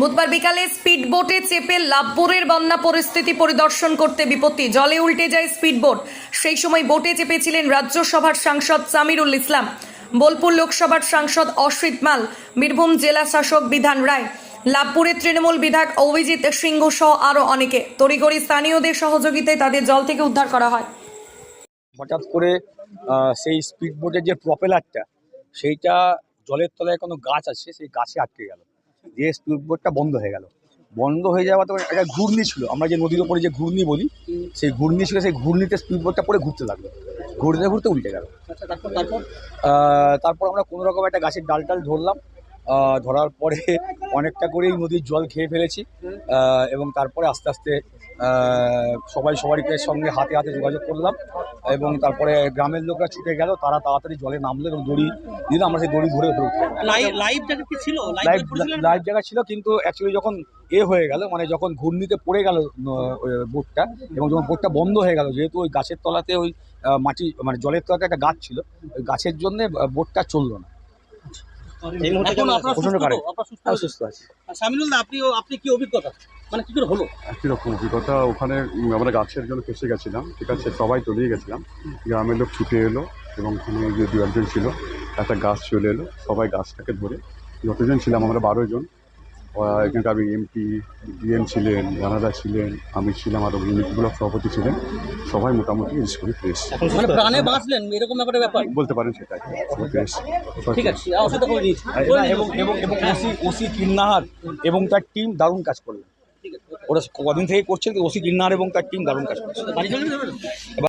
বুধবার বিকালে স্পিড বোটে চেপে লাভপুরের বন্যা পরিস্থিতি পরিদর্শন করতে বিপত্তি। জলে উল্টে যায় স্পিড বোট সেই সময় বোটে চেপেছিলেন রাজ্যসভার সাংসদ সামিরুল ইসলাম। বোলপুর লোকসভার সাংসদ অশ্রিত মাল, বীরভূম জেলা শাসক বিধান রায়, লাভপুরের তৃণমূল বিধায়ক অভিজিৎ সিংহ সহ আরও অনেকে। তড়িগড়ি স্থানীয়দের সহযোগিতায় তাদের জল থেকে উদ্ধার করা হয়। হঠাৎ করে সেই স্পিড বোটের যে প্রপেলারটা, সেইটা জলের তলায় কোনো গাছ আছে? সেই গাছে আটকে গেল। দিয়ে স্পিড বোটটা বন্ধ হয়ে গেল। বন্ধ হয়ে যাওয়া তো একটা ঘূর্ণি ছিল। আমরা যে নদীর ওপরে যে ঘূর্ণি বলি সেই ঘূর্ণি ছিল সেই ঘূর্ণিতে স্পিড বোটটা পরে ঘুরতে লাগল। ঘুরতে ঘুরতে উল্টে গেল। আহ, তারপর আমরা কোনো রকম একটা গাছের ডাল টাল ধরলাম। ধরার পরে অনেকটা করেই নদীর জল খেয়ে ফেলেছি এবং তারপরে আস্তে আস্তে সবাই সবাইকে সঙ্গে হাতে হাতে যোগাযোগ করলাম এবং তারপরে গ্রামের লোকরা ছুটে গেল তারা তাড়াতাড়ি জলে নামলো এবং দড়ি দিল আমরা সেই দড়ি ধরে লাইভ ছিল? পড়েছিলেন লাইভ জায়গা ছিল কিন্তু অ্যাকচুয়ালি যখন এ হয়ে গেল মানে যখন ঘূর্ণিতে পড়ে গেল বোটটা এবং যখন বোটটা বন্ধ হয়ে গেল যেহেতু ওই গাছের তলাতে ওই মাটি মানে জলের তলাতে একটা গাছ ছিল ওই গাছের জন্যে বোটটা চলল না। এই মুহূর্তে এখন আপনারা প্রচণ্ড কারেন্ট। আপনারা সুস্থ আর আছেন? সুস্থ আছি। সামিনুল আপনি আপনি কি অভিজ্ঞতা? মানে কি করে হলো? একই রকম অভিজ্ঞতা? ওখানে আমরা গাছের জন্য ফেসে গেছিলাম ঠিক আছে? সবাই তলিয়ে গেছিলাম। গ্রামের লোক ছুটে এলো এবং ওখানে যে দু একজন ছিল একটা গাছ চলে এলো। সবাই গাছটাকে ধরে যতজন ছিলাম আমরা বারো জন এখানকার এমপি ডিএম ছিলেন রানাদা ছিলেন আমি ছিলাম আর ইউনিট ব্লক সভাপতি ছিলেন। সবাই মোটামুটি স্কুলে ফ্রেশ। মানে প্রাণে বাঁচলেন এরকম একটা ব্যাপার। বলতে পারেন সেটাই ফ্রেশ। ঠিক আছে অসুবিধা করে এবং এবং এবং ওসি ওসি কিন্নাহার এবং তার টিম দারুণ কাজ করল ঠিক আছে ওরা কদিন থেকে করছে ওসি কিন্নাহার এবং তার টিম দারুণ কাজ করছে।